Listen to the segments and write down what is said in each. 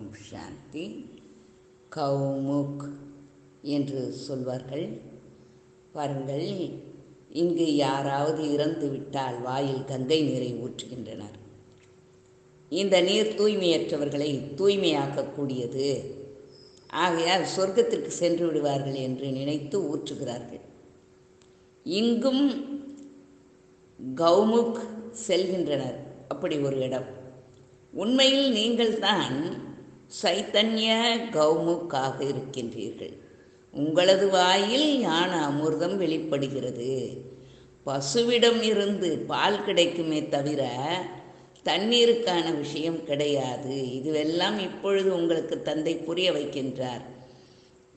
ஓம் சாந்தி. கௌமுக் என்று சொல்வார்கள். பாருங்கள் இங்கு யாராவது இறந்து விட்டால் வாயில் கங்கை நீரை ஊற்றுகின்றனர். இந்த நீர் தூய்மையற்றவர்களை தூய்மையாக்கக்கூடியது. ஆகையால் சொர்க்கத்திற்கு சென்று விடுவார்கள் என்று நினைத்து ஊற்றுகிறார்கள். இங்கும் கௌமுக் செல்கின்றனர். அப்படி ஒரு இடம். உண்மையில் நீங்கள்தான் சைத்தன்ய கௌமுக்காக இருக்கின்றீர்கள். உங்களது வாயில் ஞான அமிர்தம் வெளிப்படுகிறது. பசுவிடம் இருந்து பால் கிடைக்குமே தவிர தண்ணீருக்கான விஷயம் கிடையாது. இதுவெல்லாம் இப்பொழுது உங்களுக்கு தந்தை புரிய வைக்கின்றார்.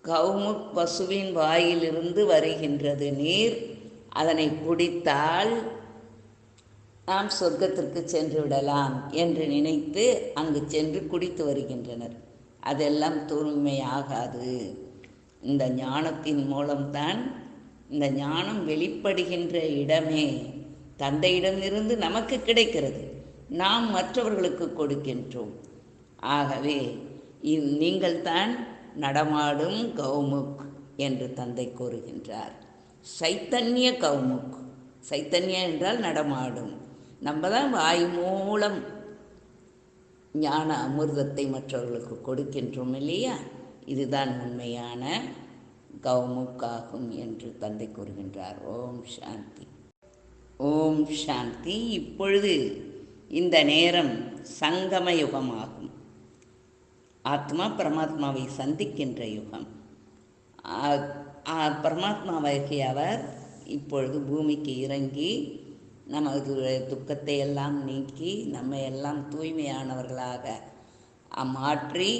கௌமுக் பசுவின் வாயிலிருந்து வருகின்றது நீர். அதனை குடித்தால் நாம் சொர்க்கத்திற்கு சென்று விடலாம் என்று நினைத்து அங்கு சென்று குடித்து வருகின்றனர். அதெல்லாம் தூய்மையாகாது. இந்த ஞானத்தின் மூலம்தான் இந்த ஞானம் வெளிப்படுகின்ற இடமே தந்தையிடமிருந்து நமக்கு கிடைக்கிறது. நாம் மற்றவர்களுக்கு கொடுக்கின்றோம். ஆகவே நீங்கள் தான் நடமாடும் கௌமுக் என்று தந்தை கூறுகின்றார். சைத்தன்ய கௌமுக். சைத்தன்யா என்றால் நடமாடும். நம்ம தான் வாய் மூலம் ஞான அமிர்தத்தை மற்றவர்களுக்கு கொடுக்கின்றோம் இல்லையா? இதுதான் உண்மையான கௌமுக்காகும் என்று தந்தை கூறுகின்றார். ஓம் சாந்தி. ஓம் சாந்தி. இப்பொழுது இந்த நேரம் சங்கம யுகமாகும் ஆத்மா பரமாத்மாவை சந்திக்கின்ற யுகம். பரமாத்மாவாகிய அவர் இப்பொழுது பூமிக்கு இறங்கி நமது துக்கத்தை எல்லாம் நீக்கி நம்மை எல்லாம் தூய்மையானவர்களாக மாற்றி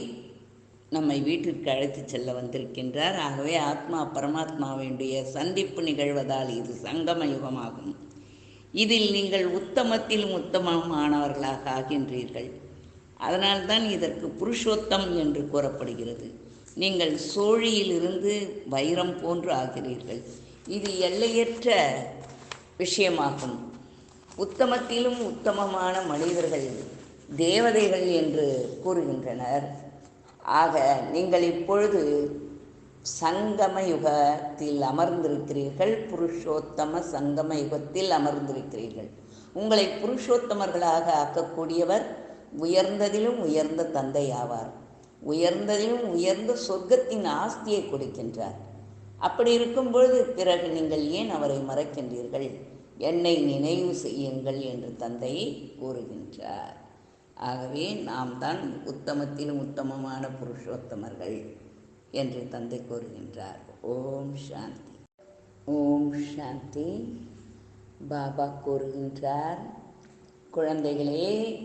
நம்மை வீட்டிற்கு அழைத்து செல்ல வந்திருக்கின்றார். ஆகவே ஆத்மா பரமாத்மாவினுடைய சந்திப்பு நிகழ்வதால் இது சங்கம யுகமாகும் இதில் நீங்கள் உத்தமத்திலும் உத்தமமானவர்களாக ஆகின்றீர்கள். அதனால்தான் இதற்கு புருஷோத்தம் என்று கூறப்படுகிறது. நீங்கள் சோழியிலிருந்து வைரம் போன்று ஆகிறீர்கள். இது எல்லையற்ற விஷயமாகும். உத்தமத்திலும் உத்தமமான மனிதர்கள் தேவதைகள் என்று கூறுகின்றனர். ஆக நீங்கள் இப்பொழுது சங்கம யுகத்தில் அமர்ந்திருக்கிறீர்கள். புருஷோத்தம சங்கம யுகத்தில் அமர்ந்திருக்கிறீர்கள். உங்களை புருஷோத்தமர்களாக ஆக்கக்கூடியவர் உயர்ந்ததிலும் உயர்ந்த தந்தை ஆவார் உயர்ந்ததிலும் உயர்ந்த சொர்க்கத்தின் ஆஸ்தியை கொடுக்கின்றார். அப்படி இருக்கும்பொழுது பிறகு நீங்கள் ஏன் அவரை மறக்கின்றீர்கள்? என்னை நினைவு செய்யுங்கள் என்று தந்தை கூறுகின்றார். ஆகவே நாம் தான் உத்தமத்திலும் உத்தமமான புருஷோத்தமர்கள் என்று தந்தை கூறுகின்றார். ஓம் சாந்தி. ஓம் சாந்தி. பாபா கூறுகின்றார் குழந்தைகளே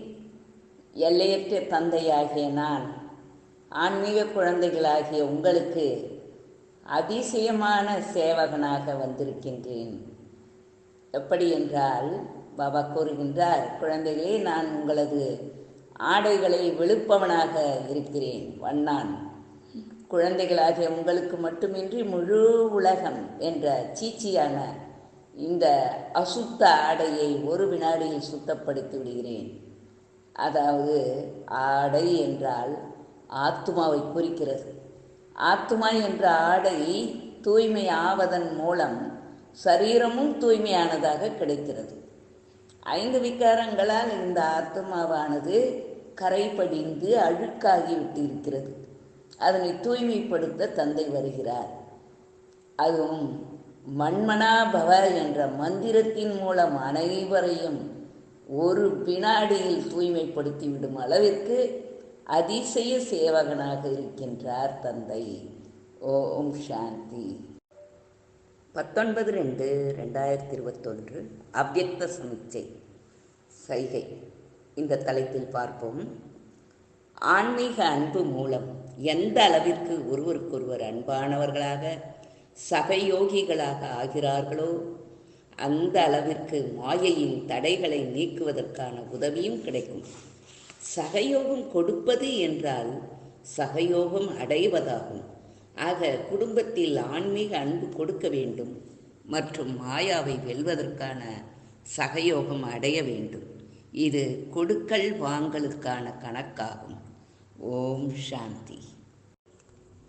எல்லையற்ற தந்தையாகிய நான் ஆன்மீக குழந்தைகளாகிய உங்களுக்கு அதிசயமான சேவகனாக வந்திருக்கின்றேன். எப்படி என்றால் பாபா கூறுகின்றார் குழந்தைகளே நான் உங்களது ஆடைகளை வெளுப்பவனாக இருக்கிறேன் வண்ணான். குழந்தைகளாகிய உங்களுக்கு மட்டுமின்றி முழு உலகம் என்ற சீச்சியான இந்த அசுத்த ஆடையை ஒரு வினாடியில் சுத்தப்படுத்தி விடுகிறேன். அதாவது ஆடை என்றால் ஆத்மாவை குறிக்கிறது. ஆத்மா என்ற ஆடை தூய்மை ஆவதன் மூலம் சரீரமும் தூய்மையானதாக கிடைக்கிறது. ஐந்து விகாரங்களால் இந்த ஆத்மாவானது கரைபடிந்து அழுக்காகி விட்டிருக்கிறது. அதனை தூய்மைப்படுத்த தந்தை வருகிறார். அதுவும் மண்மனாபவ என்ற மந்திரத்தின் மூலம் அனைவரையும் ஒரு வினாடியில் தூய்மைப்படுத்திவிடும் அளவிற்கு அதிசய சேவகனாக இருக்கின்றார் தந்தை. ஓம் சாந்தி. பத்தொன்பது ரெண்டு ரெண்டாயிரத்தி இருபத்தொன்று அவ்யக்த சமிச்சை சைகை. இந்த தலைப்பில் பார்ப்போம். ஆன்மீக அன்பு மூலம் எந்த அளவிற்கு ஒருவருக்கொருவர் அன்பானவர்களாக சகயோகிகளாக ஆகிறார்களோ அந்த அளவிற்கு மாயையின் தடைகளை நீக்குவதற்கான உதவியும் கிடைக்கும். சகயோகம் கொடுப்பது என்றால் சகயோகம் அடைவதாகும். ஆக குடும்பத்தில் ஆன்மீக அன்பு கொடுக்க வேண்டும் மற்றும் மாயாவை வெல்வதற்கான சகயோகம் அடைய வேண்டும். இது கொடுக்கல் வாங்கலுக்கான கணக்காகும். ஓம் சாந்தி.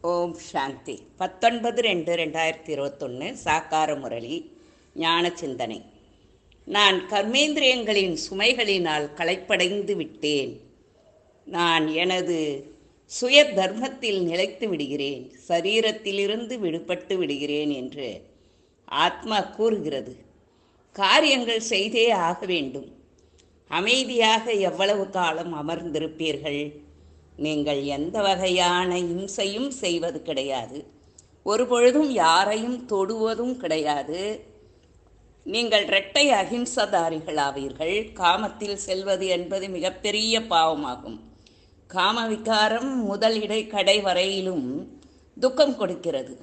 ஓம் சாந்தி. பத்தொன்பது ரெண்டு ரெண்டாயிரத்தி இருபத்தொன்று சாக்கார முரளி ஞான சிந்தனை. நான் கர்மேந்திரியங்களின் சுமைகளினால் களைப்படைந்து விட்டேன். நான் எனது சுய தர்மத்தில் நிலைத்து விடுகிறேன் சரீரத்திலிருந்து விடுபட்டு விடுகிறேன் என்று ஆத்மா கூறுகிறது. காரியங்கள் செய்தே ஆக வேண்டும். அமைதியாக எவ்வளவு காலம் அமர்ந்திருப்பீர்கள்? நீங்கள் எந்த வகையான இம்சையும் செய்வது கிடையாது. ஒரு பொழுதும் யாரையும் தொடுவதும் கிடையாது. நீங்கள் இரட்டை அகிம்சதாரிகளாவீர்கள் காமத்தில் செல்வது என்பது மிகப்பெரிய பாவமாகும். காம விகாரம் முதல் இடை கடை வரையிலும் துக்கம் கொடுக்கிறது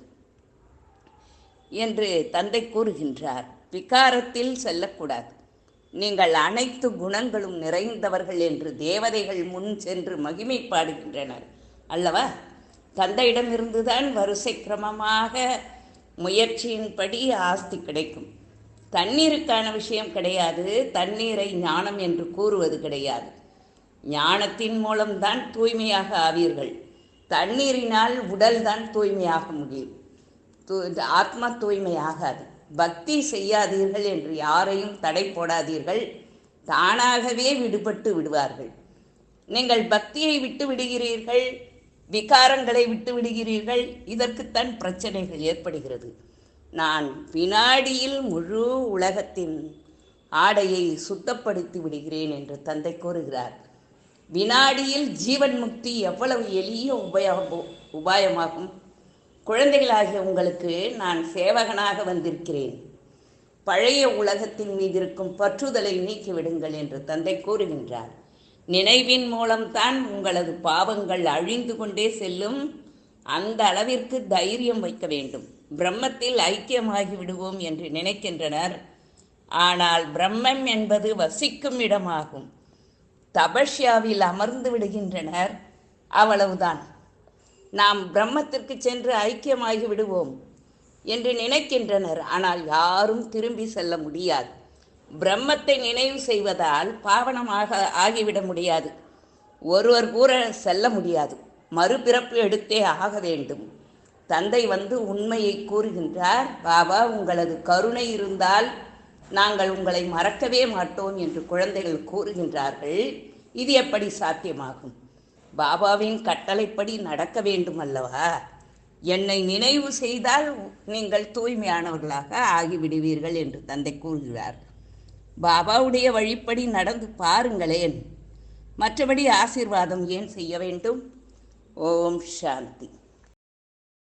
என்று தந்தை கூறுகின்றார். விகாரத்தில் செல்லக்கூடாது. நீங்கள் அனைத்து குணங்களும் நிறைந்தவர்கள் என்று தேவதைகள் முன் சென்று மகிமை பாடுகின்றனர். அல்லவா? தந்தையிடமிருந்துதான் வரிசை கிரமமாக முயற்சியின்படி ஆஸ்தி கிடைக்கும். தண்ணீருக்கான விஷயம் கிடையாது. தண்ணீரை ஞானம் என்று கூறுவது கிடையாது. ஞானத்தின் மூலம்தான் தூய்மையாக ஆவீர்கள். தண்ணீரினால் உடல் தான் தூய்மையாக முடியும். தூ ஆத்மா தூய்மையாகாது. பக்தி செய்யாதீர்கள் என்று யாரையும் தடை போடாதீர்கள். தானாகவே விடுபட்டு விடுவார்கள். நீங்கள் பக்தியை விட்டு விடுகிறீர்கள் விகாரங்களை விட்டு விடுகிறீர்கள் இதற்குத்தான் பிரச்சனைகள் ஏற்படுகிறது. நான் வினாடியில் முழு உலகத்தின் ஆடையை சுத்தப்படுத்தி விடுகிறேன் என்று தந்தை கூறுகிறார். வினாடியில் ஜீவன் முக்தி எவ்வளவு எளிய உபயோகம் உபாயமாகும்? குழந்தைகளாகிய உங்களுக்கு நான் சேவகனாக வந்திருக்கிறேன். பழைய உலகத்தின் மீது இருக்கும் பற்றுதலை நீக்கிவிடுங்கள் என்று தந்தை கூறுகின்றார். நினைவின் மூலம்தான் உங்களது பாவங்கள் அழிந்து கொண்டே செல்லும். அந்த அளவிற்கு தைரியம் வைக்க வேண்டும். பிரம்மத்தில் ஐக்கியமாகி விடுவோம் என்று நினைக்கின்றனர். ஆனால் பிரம்மம் என்பது வசிக்கும் இடமாகும். தபஷ்யாவில் அமர்ந்து விடுகின்றனர். அவ்வளவுதான். நாம் பிரம்மத்திற்கு சென்று ஐக்கியமாகி விடுவோம் என்று நினைக்கின்றனர். ஆனால் யாரும் திரும்பி செல்ல முடியாது. பிரம்மத்தை நினைவு செய்வதால் பாவனமாக ஆகிவிட முடியாது. ஒருவர் கூற செல்ல முடியாது. மறுபிறப்பு எடுத்தே ஆக வேண்டும். தந்தை வந்து உண்மையை கூறுகின்றார். பாபா உங்களது கருணை இருந்தால் நாங்கள் உங்களை மறக்கவே மாட்டோம் என்று குழந்தைகள் கூறுகின்றார்கள். இது எப்படி சாத்தியமாகும்? பாபாவின் கட்டளைப்படி நடக்க வேண்டும் அல்லவா? என்னை நினைவு செய்தால் நீங்கள் தூய்மையானவர்களாக ஆகிவிடுவீர்கள் என்று தந்தை கூறுகிறார். பாபாவுடைய வழிப்படி நடந்து பாருங்களேன். மற்றபடி ஆசீர்வாதம் ஏன் செய்ய வேண்டும்? ஓம் சாந்தி.